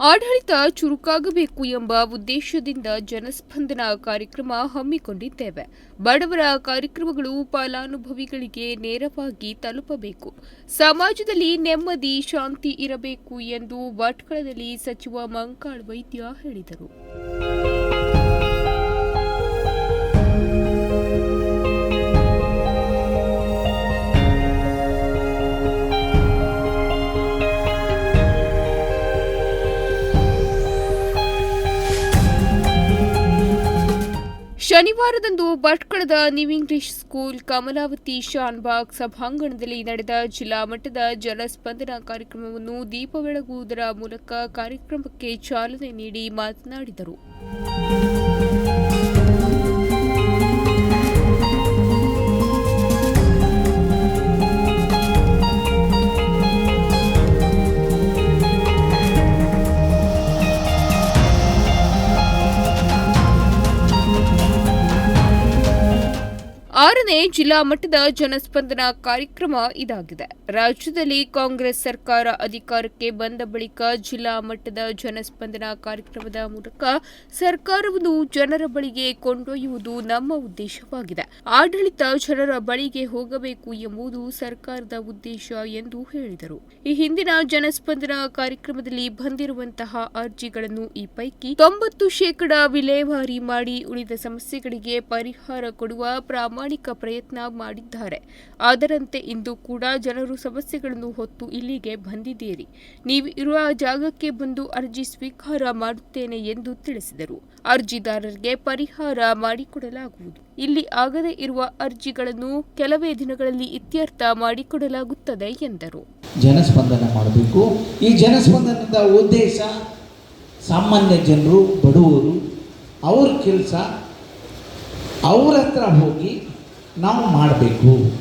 ಆಡಳಿತ ಚುರುಕಾಗಬೇಕು ಎಂಬ ಉದ್ದೇಶದಿಂದ ಜನಸ್ಪಂದನ ಕಾರ್ಯಕ್ರಮ ಹಮ್ಮಿಕೊಂಡಿದ್ದೇವೆ. ಬಡವರ ಕಾರ್ಯಕ್ರಮಗಳು ಫಲಾನುಭವಿಗಳಿಗೆ ನೇರವಾಗಿ ತಲುಪಬೇಕು. ಸಮಾಜದಲ್ಲಿ ನೆಮ್ಮದಿ, ಶಾಂತಿ ಇರಬೇಕು ಎಂದು ಭಟ್ಕಳದಲ್ಲಿ ಸಚಿವ ಮಂಕಾಳ್ ವೈದ್ಯ ಹೇಳಿದರು. ಶನಿವಾರದಂದು ಭಟ್ಕಳದ new English school Kamalavati Shanbhag ಸಭಾಂಗಣದಲ್ಲಿ ನಡೆದ ಜಿಲ್ಲಾ ಮಟ್ಟದ ಜನಸ್ಪಂದನ ಕಾರ್ಯಕ್ರಮವನ್ನು ದೀಪ ಬೆಳಗುವುದರ ಮೂಲಕ ಕಾರ್ಯಕ್ರಮಕ್ಕೆ ಚಾಲನೆ ನೀಡಿ ಮಾತನಾಡಿದರು. ಆರನೇ ಜಿಲ್ಲಾ ಮಟ್ಟದ ಜನಸ್ಪಂದನ ಕಾರ್ಯಕ್ರಮ ಇದಾಗಿದೆ. ರಾಜ್ಯದಲ್ಲಿ ಕಾಂಗ್ರೆಸ್ ಸರ್ಕಾರ ಅಧಿಕಾರಕ್ಕೆ ಬಂದ ಬಳಿಕ ಜಿಲ್ಲಾ ಮಟ್ಟದ ಜನಸ್ಪಂದನ ಕಾರ್ಯಕ್ರಮದ ಮೂಲಕ ಸರ್ಕಾರವನ್ನು ಜನರ ಬಳಿಗೆ ಕೊಂಡೊಯ್ಯುವುದು ನಮ್ಮ ಉದ್ದೇಶವಾಗಿದೆ. ಆಡಳಿತ ಜನರ ಬಳಿಗೆ ಹೋಗಬೇಕು ಎಂಬುದು ಸರ್ಕಾರದ ಉದ್ದೇಶ ಎಂದು ಹೇಳಿದರು. ಈ ಹಿಂದಿನ ಜನಸ್ಪಂದನ ಕಾರ್ಯಕ್ರಮದಲ್ಲಿ ಬಂದಿರುವಂತಹ ಅರ್ಜಿಗಳನ್ನು ಈ ಪೈಕಿ ತೊಂಬತ್ತು ಶೇಕಡ ವಿಲೇವಾರಿ ಮಾಡಿ ಉಳಿದ ಸಮಸ್ಯೆಗಳಿಗೆ ಪರಿಹಾರ ಕೊಡುವ ಪ್ರಾಮಾಣಿಕ ಪ್ರಯತ್ನ ಮಾಡಿದ್ದಾರೆ. ಅದರಂತೆ ಇಂದು ಕೂಡ ಜನರು ಸಮಸ್ಯೆಗಳನ್ನು ಹೊತ್ತು ಇಲ್ಲಿಗೆ ಬಂದಿದ್ದೀರಿ. ನೀವು ಇರುವ ಜಾಗಕ್ಕೆ ಬಂದು ಅರ್ಜಿ ಸ್ವೀಕಾರ ಮಾಡುತ್ತೇನೆ ಎಂದು ತಿಳಿಸಿದರು. ಅರ್ಜಿದಾರರಿಗೆ ಪರಿಹಾರ ಮಾಡಿಕೊಡಲಾಗುವುದು. ಇಲ್ಲಿ ಆಗದೇ ಇರುವ ಅರ್ಜಿಗಳನ್ನು ಕೆಲವೇ ದಿನಗಳಲ್ಲಿ ಇತ್ಯರ್ಥ ಮಾಡಿಕೊಡಲಾಗುತ್ತದೆ ಎಂದರು. ಜನಸ್ಪಂದನ ಮಾಡಬೇಕು. ಈ ಜನಸ್ಪಂದನದ ಉದ್ದೇಶ ಸಾಮಾನ್ಯ ಜನರು, ಬಡವರು ಅವ್ರ ಕೆಲಸ, ಅವ್ರ ಹತ್ರ ಹೋಗಿ ನಾವು ಮಾಡಬೇಕು.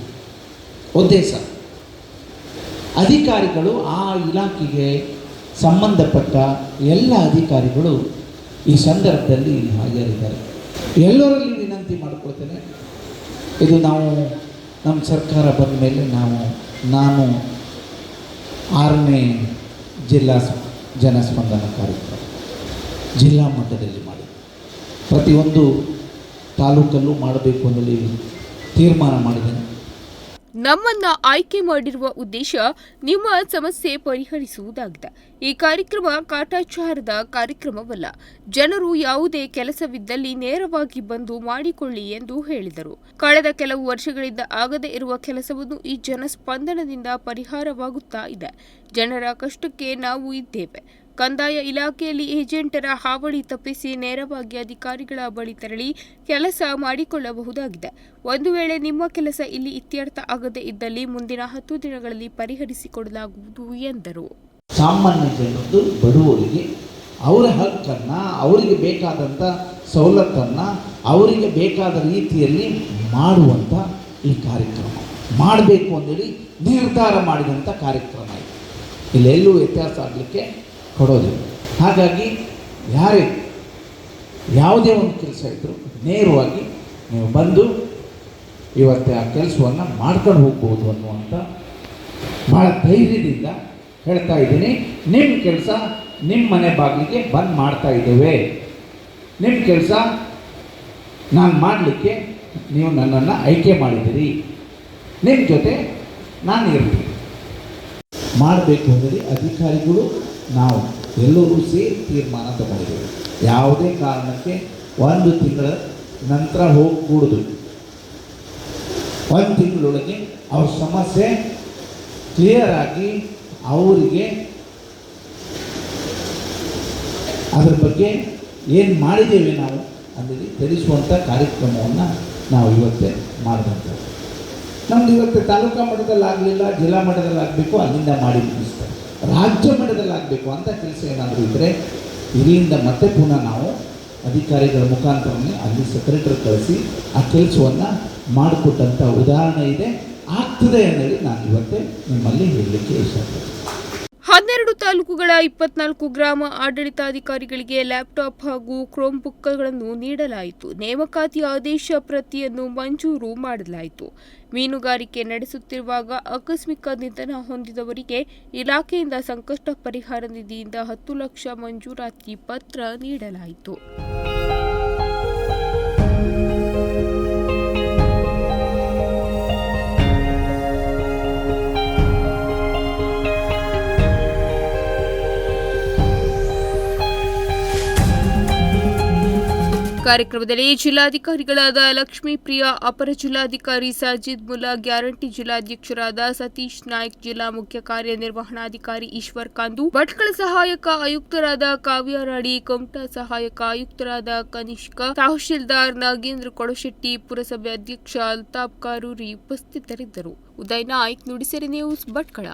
ಉದ್ದೇಶ. ಅಧಿಕಾರಿಗಳು ಆ ಇಲಾಖೆಗೆ ಸಂಬಂಧಪಟ್ಟ ಎಲ್ಲ ಅಧಿಕಾರಿಗಳು ಈ ಸಂದರ್ಭದಲ್ಲಿ ಹಾಜರಿದ್ದಾರೆ. ಎಲ್ಲರಲ್ಲಿ ವಿನಂತಿ ಮಾಡಿಕೊಳ್ತೇನೆ. ಇದು ನಾವು, ನಮ್ಮ ಸರ್ಕಾರ ಬಂದ ಮೇಲೆ ನಾವು, ನಾನು ಆರನೇ ಜಿಲ್ಲಾ ಜನಸ್ಪಂದನ ಕಾರ್ಯಕ್ರಮ ಜಿಲ್ಲಾ ಮಟ್ಟದಲ್ಲಿ ಮಾಡಿ ಪ್ರತಿಯೊಂದು ತಾಲೂಕಲ್ಲೂ ಮಾಡಬೇಕು ಅನ್ನಲಿ ತೀರ್ಮಾನ ಮಾಡಿದ್ದೇನೆ ನಮ್ಮನ್ನ ಆಯ್ಕೆ ಮಾಡಿರುವ ಉದ್ದೇಶ ನಿಮ್ಮ ಸಮಸ್ಯೆ ಪರಿಹರಿಸುವುದಾಗಿದೆ. ಈ ಕಾರ್ಯಕ್ರಮ ಕಾಟಾಚಾರದ ಕಾರ್ಯಕ್ರಮವಲ್ಲ. ಜನರು ಯಾವುದೇ ಕೆಲಸವಿದ್ದಲ್ಲಿ ನೇರವಾಗಿ ಬಂದು ಮಾಡಿಕೊಳ್ಳಿ ಎಂದು ಹೇಳಿದರು. ಕಳೆದ ಕೆಲವು ವರ್ಷಗಳಿಂದ ಆಗದೇ ಇರುವ ಕೆಲಸವನ್ನು ಈ ಜನಸ್ಪಂದನದಿಂದ ಪರಿಹಾರವಾಗುತ್ತಾ ಇದೆ. ಜನರ ಕಷ್ಟಕ್ಕೆ ನಾವು ಇದ್ದೇವೆ. ಕಂದಾಯ ಇಲಾಖೆಯಲ್ಲಿ ಏಜೆಂಟರ ಹಾವಳಿ ತಪ್ಪಿಸಿ ನೇರವಾಗಿ ಅಧಿಕಾರಿಗಳ ಬಳಿ ತೆರಳಿ ಕೆಲಸ ಮಾಡಿಕೊಳ್ಳಬಹುದಾಗಿದೆ. ಒಂದು ವೇಳೆ ನಿಮ್ಮ ಕೆಲಸ ಇಲ್ಲಿ ಇತ್ಯರ್ಥ ಆಗದೇ ಇದ್ದಲ್ಲಿ ಮುಂದಿನ ಹತ್ತು ದಿನಗಳಲ್ಲಿ ಪರಿಹರಿಸಿಕೊಡಲಾಗುವುದು ಎಂದರು. ಸಾಮಾನ್ಯ ಜನರು ಬಡವರಿಗೆ ಅವರ ಹಕ್ಕನ್ನ, ಅವರಿಗೆ ಬೇಕಾದಂಥ ಸವಲತ್ತನ್ನು, ಅವರಿಗೆ ಬೇಕಾದ ರೀತಿಯಲ್ಲಿ ಮಾಡುವಂಥ ಈ ಕಾರ್ಯಕ್ರಮ. ಮಾಡಬೇಕು ಅಂತೇಳಿ ನಿರ್ಧಾರ ಮಾಡಿದಂಥ ಕಾರ್ಯಕ್ರಮ ಇದು. ಇಲ್ಲೆಲ್ಲೂ ವ್ಯತ್ಯಾಸ ಆಗಲಿಕ್ಕೆ ಕೊಡೋದಿಲ್ಲ ಹಾಗಾಗಿ ಯಾರೇ ಯಾವುದೇ ಒಂದು ಕೆಲಸ ಇದ್ದರೂ ನೇರವಾಗಿ ನೀವು ಬಂದು ಇವತ್ತೆ ಆ ಕೆಲಸವನ್ನು ಮಾಡ್ಕೊಂಡು ಹೋಗ್ಬೋದು ಅನ್ನುವಂಥ ಭಾಳ ಧೈರ್ಯದಿಂದ ಹೇಳ್ತಾ ಇದ್ದೀನಿ. ನಿಮ್ಮ ಕೆಲಸ ನಿಮ್ಮ ಮನೆ ಬಾಗಿಲಿಗೆ ಬಂದ್ ಮಾಡ್ತಾ ಇದ್ದೇವೆ. ನಿಮ್ಮ ಕೆಲಸ ನಾನು ಮಾಡಲಿಕ್ಕೆ ನೀವು ನನ್ನನ್ನು ಆಯ್ಕೆ ಮಾಡಿದ್ದೀರಿ. ನಿಮ್ಮ ಜೊತೆ ನಾನು ಇರ್ತೀನಿ. ಮಾಡಬೇಕು ಅಂದರೆ ಅಧಿಕಾರಿಗಳು ನಾವು ಎಲ್ಲರೂ ಸೇರಿ ತೀರ್ಮಾನ ತಗೊಂಡಿದ್ದೇವೆ. ಯಾವುದೇ ಕಾರಣಕ್ಕೆ ಒಂದು ತಿಂಗಳ ನಂತರ ಹೋಗಕೂಡದು ಒಂದು ತಿಂಗಳೊಳಗೆ ಅವ್ರ ಸಮಸ್ಯೆ ಕ್ಲಿಯರ್ ಆಗಿ ಅವರಿಗೆ ಅದ್ರ ಬಗ್ಗೆ ಏನು ಮಾಡಿದ್ದೇವೆ ನಾವು ಅಂದರೆ ತಿಳಿಸುವಂಥ ಕಾರ್ಯಕ್ರಮವನ್ನು ನಾವು ಇವತ್ತೇ ಮಾಡಿದಂಥದ್ದು ನಮ್ದು ಇವತ್ತು ತಾಲೂಕಾ ಮಟ್ಟದಲ್ಲಿ ಆಗಲಿಲ್ಲ ಜಿಲ್ಲಾ ಮಟ್ಟದಲ್ಲಿ ಆಗಬೇಕು ಅಲ್ಲಿಂದ ಮಾಡಿ ಮುಗಿಸ್ತಾರೆ. ರಾಜ್ಯ ಮಟ್ಟದಲ್ಲಿ ಆಗಬೇಕು ಅಂತ ಕೆಲಸ ಏನಾದರೂ ಇದ್ದರೆ ಇಲ್ಲಿಂದ ಮತ್ತೆ ಪುನಃ ನಾವು ಅಧಿಕಾರಿಗಳ ಮುಖಾಂತರನೇ ಅಲ್ಲಿ ಸೆಕ್ರೆಟರಿ ಕಳಿಸಿ ಆ ಕೆಲಸವನ್ನು ಮಾಡಿಕೊಟ್ಟಂಥ ಉದಾಹರಣೆ ಇದೆ. ಆಗ್ತದೆ ಅನ್ನೋದು ನಾನು ಇವತ್ತೇ ನಿಮ್ಮಲ್ಲಿ ಹೇಳಲಿಕ್ಕೆ ಇಷ್ಟಪಡ್ತೀನಿ. ತಾಲೂಕುಗಳ ಇಪ್ಪತ್ನಾಲ್ಕು ಗ್ರಾಮ ಆಡಳಿತಾಧಿಕಾರಿಗಳಿಗೆ ಲ್ಯಾಪ್ಟಾಪ್ ಹಾಗೂ ಕ್ರೋಮ್ ಬುಕ್ಗಳನ್ನು ನೀಡಲಾಯಿತು. ನೇಮಕಾತಿ ಆದೇಶ ಪ್ರತಿಯನ್ನು ಮಂಜೂರು ಮಾಡಲಾಯಿತು. ಮೀನುಗಾರಿಕೆ ನಡೆಸುತ್ತಿರುವಾಗ ಆಕಸ್ಮಿಕ ನಿಧನ ಹೊಂದಿದವರಿಗೆ ಇಲಾಖೆಯಿಂದ ಸಂಕಷ್ಟ ಪರಿಹಾರ ನಿಧಿಯಿಂದ ಹತ್ತು ಲಕ್ಷ ಮಂಜೂರಾತಿ ಪತ್ರ ನೀಡಲಾಯಿತು. ಕಾರ್ಯಕ್ರಮದಲ್ಲಿ ಜಿಲ್ಲಾಧಿಕಾರಿಗಳಾದ ಲಕ್ಷ್ಮೀ ಪ್ರಿಯಾ ಅಪರ ಜಿಲ್ಲಾಧಿಕಾರಿ ಸಾಜಿದ್ ಮುಲ್ಲಾ, ಗ್ಯಾರಂಟಿ ಜಿಲ್ಲಾಧ್ಯಕ್ಷರಾದ ಸತೀಶ್ ನಾಯ್ಕ್, ಜಿಲ್ಲಾ ಮುಖ್ಯ ಕಾರ್ಯನಿರ್ವಹಣಾಧಿಕಾರಿ ಈಶ್ವರ್ ಕಾಂದು, ಭಟ್ಕಳ ಸಹಾಯಕ ಆಯುಕ್ತರಾದ ಕಾವ್ಯ ರಾಣಿ, ಕೊಮಟಾ ಸಹಾಯಕ ಆಯುಕ್ತರಾದ ಕನಿಷ್ಕ, ತಹಶೀಲ್ದಾರ್ ನಾಗೇಂದ್ರ ಕೊಡಶೆಟ್ಟಿ, ಪುರಸಭೆ ಅಧ್ಯಕ್ಷ ಅಲ್ತಾಫ್ ಕಾರೂರಿ ಉಪಸ್ಥಿತರಿದ್ದರು. ಉದಯ್ ನಾಯ್ಕ್, ನುಡಿಸಿರಿ ನ್ಯೂಸ್ ಭಟ್ಕಳ.